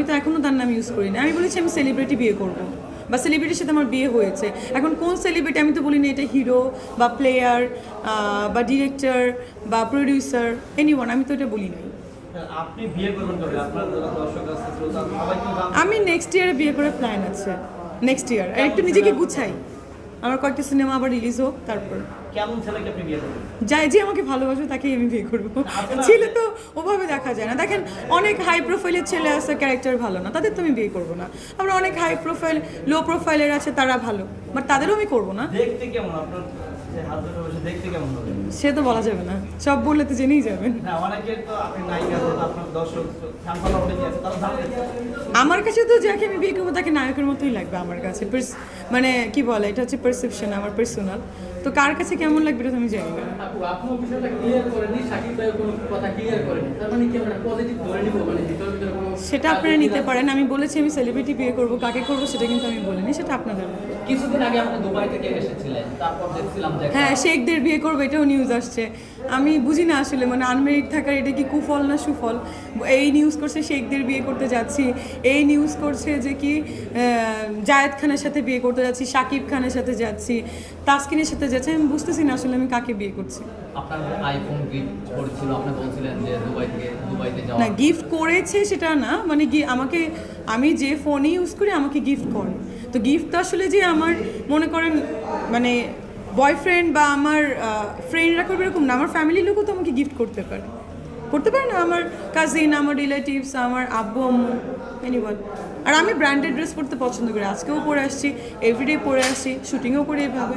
আমি তো এখনও তার নাম ইউজ করি না আমি বলেছি আমি সেলিব্রিটি বিয়ে করব। বা সেলিব্রিটির সাথে আমার বিয়ে হয়েছে। এখন কোন সেলিব্রিটি আমি তো বলি না এটা হিরো বা প্লেয়ার বা ডিরেক্টর বা প্রডিউসার এনি আমি তো এটা বলি নাই। আমি নেক্সট ইয়ারে বিয়ে করার প্ল্যান আছে। নেক্সট ইয়ার আর একটু নিজেকে গুছাই। আমার কয়েকটা সিনেমা আবার রিলিজ হোক তারপর। কেমন ছেলেকে আপনি বিয়ে করবেন? যাই যে আমাকে ভালোবাসবে তাকেই আমি বিয়ে করব। ছেলে তো ওভাবে দেখা যায় না। দেখেন অনেক হাই প্রোফাইলের ছেলে আছে ক্যারেক্টার ভালো না তাদের তো আমি বিয়ে করব না। আবার অনেক হাই প্রোফাইল লো প্রোফাইলের আছে তারা ভালো বাট তাদেরও আমি করব না। দেখতে কেমন? আপনার সে তো বলা যাবে না। সব বললে তো জেনেই যাবেন। আমার কাছে তো যাকে আমি বিয়ে করব তাকে নায়কের মতোই লাগবে আমার কাছে। মানে কি বলে এটা হচ্ছে পারসেপশন আমার পার্সোনাল তো কার কাছে কেমন লাগবে এটা আমি জানি না। আপু আপু ক্লিয়ার করেনি কোনো কথা ক্লিয়ার করেনি মানে সেটা আপনারা নিতে পারেন। আমি বলেছি আমি সেলিব্রিটি বিয়ে করব কাকে করব সেটা কিন্তু আমি বলিনি সেটা আপনাদের কিছুদিন আগে আপনি দুবাই থেকে এসেছিলেন তারপর দেখছিলাম যে হ্যাঁ শেখদের বিয়ে করবে এটাও নিউজ আসছে। আমি বুঝি না আসলে মানে আনমেরিড থাকার এটা কি কুফল না সুফল? এই নিউজ করছে শেখদের বিয়ে করতে যাচ্ছি এই নিউজ করছে যে কি জায়েদ খানের সাথে বিয়ে করতে যাচ্ছি শাকিব খানের সাথে যাচ্ছি তাসকিনের সাথে যাচ্ছি আমি বুঝতেছি না আসলে আমি কাকে বিয়ে করছি। আপনার আইফোন গিফট করেছিল আপনি বলছিলেন যে দুবাই থেকে না গিফট করেছে সেটা না মানে আমাকে, আমি যে ফোনই ইউজ করি, আমাকে গিফট করে। তো গিফট আসলে যে আমার, মনে করেন মানে বয়ফ্রেন্ড বা আমার ফ্রেন্ডরা করবে এরকম না, আমার ফ্যামিলির লোকও তো আমাকে গিফট করতে পারে। করতে পারে না, আমার কাজিন আমার রিলেটিভস আমার আব্বু, আম্মু এনিওয়ান আর আমি ব্র্যান্ডেড ড্রেস পরতে পছন্দ করি, আজকেও পরে আসছি এভরিডে পরে আসছি শুটিংও করি এভাবে।